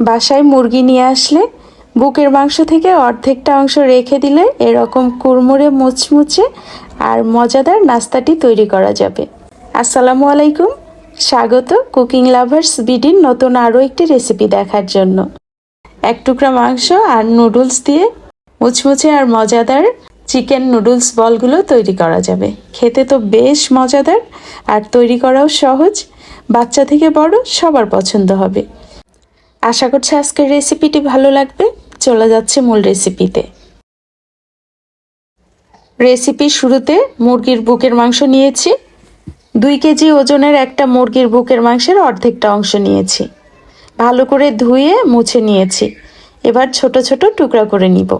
বাসায় মুরগি নিয়ে আসলে বুকের মাংস থেকে অর্ধেকটা অংশ রেখে দিলে এরকম কুড়মুড়ে মুচমুচে আর মজাদার নাস্তাটি তৈরি করা যাবে। আসসালামু আলাইকুম। স্বাগত কুকিং লাভার্স বিডির নতুন আরও একটি রেসিপি দেখার জন্য। এক টুকরা মাংস আর নুডলস দিয়ে মুচমুচে আর মজাদার চিকেন নুডলস বলগুলো তৈরি করা যাবে। খেতে তো বেশ মজাদার আর তৈরি করাও সহজ। বাচ্চা থেকে বড় সবার পছন্দ হবে। আশা করছি আজকের রেসিপিটি ভালো লাগবে। চলে যাচ্ছে মূল রেসিপিতে রেসিপির শুরুতে মুরগির বুকের মাংস নিয়েছি। দুই কেজি ওজনের একটা মুরগির বুকের মাংসের অর্ধেকটা অংশ নিয়েছি। ভালো করে ধুয়ে মুছে নিয়েছি। এবার ছোট ছোট টুকরা করে নিব।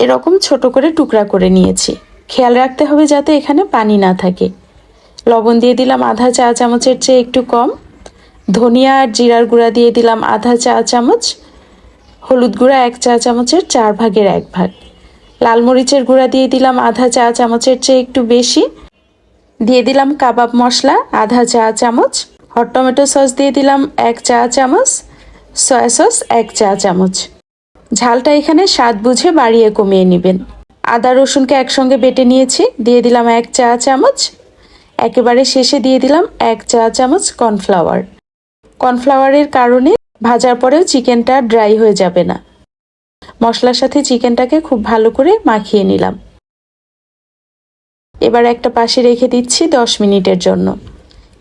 এরকম ছোট করে টুকরা করে নিয়েছি। খেয়াল রাখতে হবে যাতে এখানে পানি না থাকে। লবণ দিয়ে দিলাম আধা চা চামচের চেয়ে একটু কম। ধনিয়া আর জিরার গুঁড়া দিয়ে দিলাম আধা চা চামচ, হলুদ গুঁড়া এক চা চামচের চার ভাগের এক ভাগ। লাল মরিচের গুঁড়া দিয়ে দিলাম আধা চা চামচের চেয়ে একটু বেশি। দিয়ে দিলাম কাবাব মশলা আধা চা চামচ, হট টমেটো সস দিয়ে দিলাম এক চা চামচ, সয়া সস এক চা চামচ। ঝালটা এখানে স্বাদ বুঝে বাড়িয়ে কমিয়ে নেবেন। আদা, রসুনকে একসঙ্গে বেটে নিয়েছি, দিয়ে দিলাম এক চা চামচ। একেবারে শেষে দিয়ে দিলাম এক চা চামচ কর্নফ্লাওয়ার। কর্নফ্লাওয়ারের কারণে ভাজার পরেও চিকেনটা ড্রাই হয়ে যাবে না। মশলার সাথে চিকেনটাকে খুব ভালো করে মাখিয়ে নিলাম। এবার একটা পাশে রেখে দিচ্ছি দশ মিনিটের জন্য।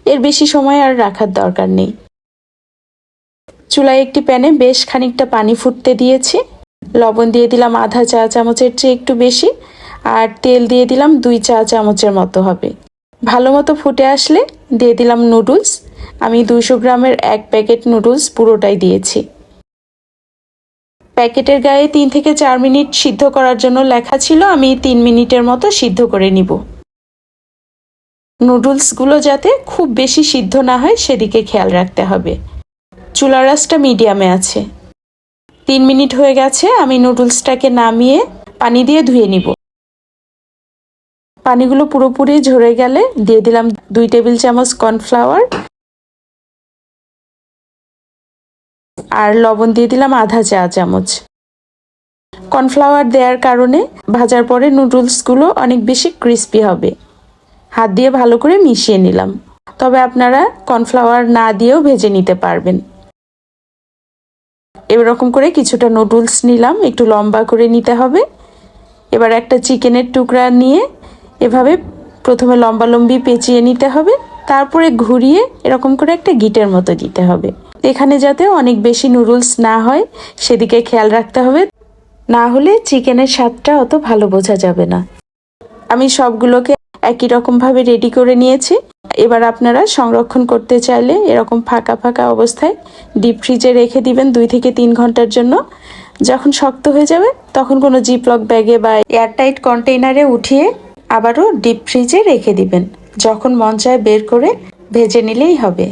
এর বেশি সময় আর রাখার দরকার নেই। চুলায় একটি প্যানে বেশ খানিকটা পানি ফুটতে দিয়েছি। লবণ দিয়ে দিলাম আধা চা চামচের চেয়ে একটু বেশি আর তেল দিয়ে দিলাম দুই চা চামচের মতো হবে। ভালো মতো ফুটে আসলে দিয়ে দিলাম নুডলস। আমি দুইশো গ্রামের এক প্যাকেট নুডলস পুরোটাই দিয়েছি। প্যাকেটের গায়ে তিন থেকে চার মিনিট সিদ্ধ করার জন্য লেখা ছিল, আমি তিন মিনিটের মতো সিদ্ধ করে নিব। নুডলসগুলো যাতে খুব বেশি সিদ্ধ না হয়, সেদিকে খেয়াল রাখতে হবে। চুলা রাসটা মিডিয়ামে আছে। তিন মিনিট হয়ে গেছে, আমি নুডলসটাকে নামিয়ে পানি দিয়ে ধুয়ে নিব। পানিগুলো পুরোপুরি ঝরে গেলে দিয়ে দিলাম দুই টেবিল চামচ কর্নফ্লাওয়ার। আর লবণ দিয়ে দিলাম আধা চা চামচ। কর্নফ্লাওয়ার দেওয়ার কারণে ভাজার পরে নুডলসগুলো অনেক বেশি ক্রিস্পি হবে। হাত দিয়ে ভালো করে মিশিয়ে নিলাম। তবে আপনারা কর্নফ্লাওয়ার না দিয়েও ভেজে নিতে পারবেন। এরকম করে কিছুটা নুডলস নিলাম, একটু লম্বা করে নিতে হবে। এবার একটা চিকেনের টুকরা নিয়ে এভাবে প্রথমে লম্বা লম্বি পেঁচিয়ে নিতে হবে। তারপরে ঘুরিয়ে এরকম করে একটা গিটের মতো দিতে হবে। এখানে যাতে অনেক বেশি নুডলস না হয়, সেদিকে খেয়াল রাখতে হবে। না হলে চিকেনের স্বাদটা অত ভালো বোঝা যাবে না। আমি সবগুলোকে একই রকমভাবে রেডি করে নিয়েছি। এবার আপনারা সংরক্ষণ করতে চাইলে এরকম ফাঁকা ফাঁকা অবস্থায় ডিপ ফ্রিজে রেখে দিবেন দুই থেকে তিন ঘণ্টার জন্য। যখন শক্ত হয়ে যাবে, তখন কোনো জিপলক ব্যাগে বা এয়ারটাইট কন্টেইনারে উঠিয়ে আবারও ডিপ ফ্রিজে রেখে দিবেন। যখন মন চায় বের করে ভেজে নিলেই হবে।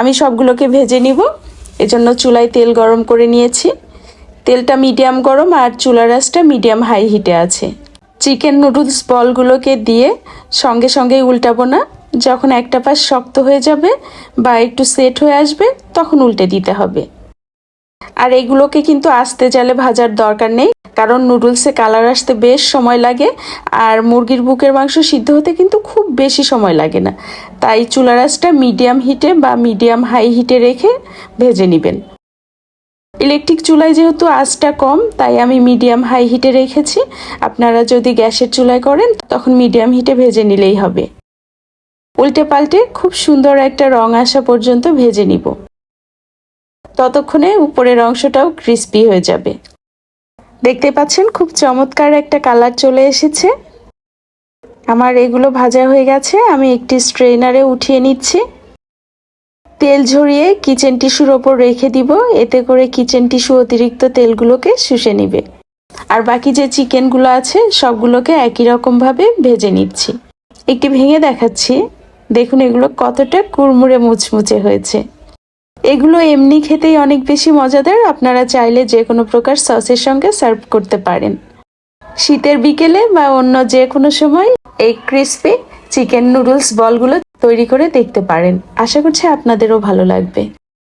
আমি সবগুলোকে ভেজে নিব। এজন্য চুলায় তেল গরম করে নিয়েছি। তেলটা মিডিয়াম গরম আর চুলা রাসটা মিডিয়াম হাই হিটে আছে। চিকেন নুডলস বলগুলোকে দিয়ে সঙ্গে সঙ্গেই উল্টাবো না। যখন একটা পাশ শক্ত হয়ে যাবে বা একটু সেট হয়ে আসবে, তখন উল্টে দিতে হবে। আর এগুলোকে কিন্তু আস্তে জালে ভাজার দরকার নেই, কারণ নুডলসে কালার আসতে বেশ সময় লাগে আর মুরগির বুকের মাংস সিদ্ধ হতে কিন্তু খুব বেশি সময় লাগে না। তাই চুলারাসটা মিডিয়াম হিটে বা মিডিয়াম হাই হিটে রেখে ভেজে নেবেন। ইলেকট্রিক চুলায় যেহেতু আঁচটা কম, তাই আমি মিডিয়াম হাই হিটে রেখেছি। আপনারা যদি গ্যাসের চুলায় করেন, তখন মিডিয়াম হিটে ভেজে নিলেই হবে। উল্টে পাল্টে খুব সুন্দর একটা রং আসা পর্যন্ত ভেজে নিব। ততক্ষণে উপরের অংশটাও ক্রিস্পি হয়ে যাবে। দেখতে পাচ্ছেন খুব চমৎকার একটা কালার চলে এসেছে। আমার এগুলো ভাজা হয়ে গেছে, আমি একটি স্ট্রেনারে উঠিয়ে নিচ্ছি। তেল ঝরিয়ে কিচেন টিস্যুর ওপর রেখে দিব, এতে করে কিচেন টিস্যু অতিরিক্ত তেলগুলোকে শুষে নিবে। আর বাকি যে চিকেনগুলো আছে, সবগুলোকে একই রকমভাবে ভেজে নিচ্ছি। একটি ভেঙে দেখাচ্ছি। দেখুন এগুলো কতটা কুড়মুড়ে মুচমুচে হয়েছে। এগুলো এমনি খেতেই অনেক বেশি মজাদার। আপনারা চাইলে যে কোনো প্রকার সসের সঙ্গে সার্ভ করতে পারেন। শীতের বিকেলে বা অন্য যে কোনো সময় এই ক্রিসপি চিকেন নুডলস বলগুলো তৈরি করে দেখতে পারেন। আশা করছি আপনাদেরও ভালো লাগবে।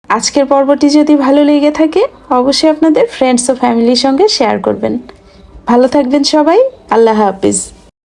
আজকের পর্বটি যদি ভালো লেগে থাকে, অবশ্যই আপনাদের ফ্রেন্ডস ও ফ্যামিলির সঙ্গে শেয়ার করবেন। ভালো থাকবেন সবাই। আল্লাহ হাফিজ।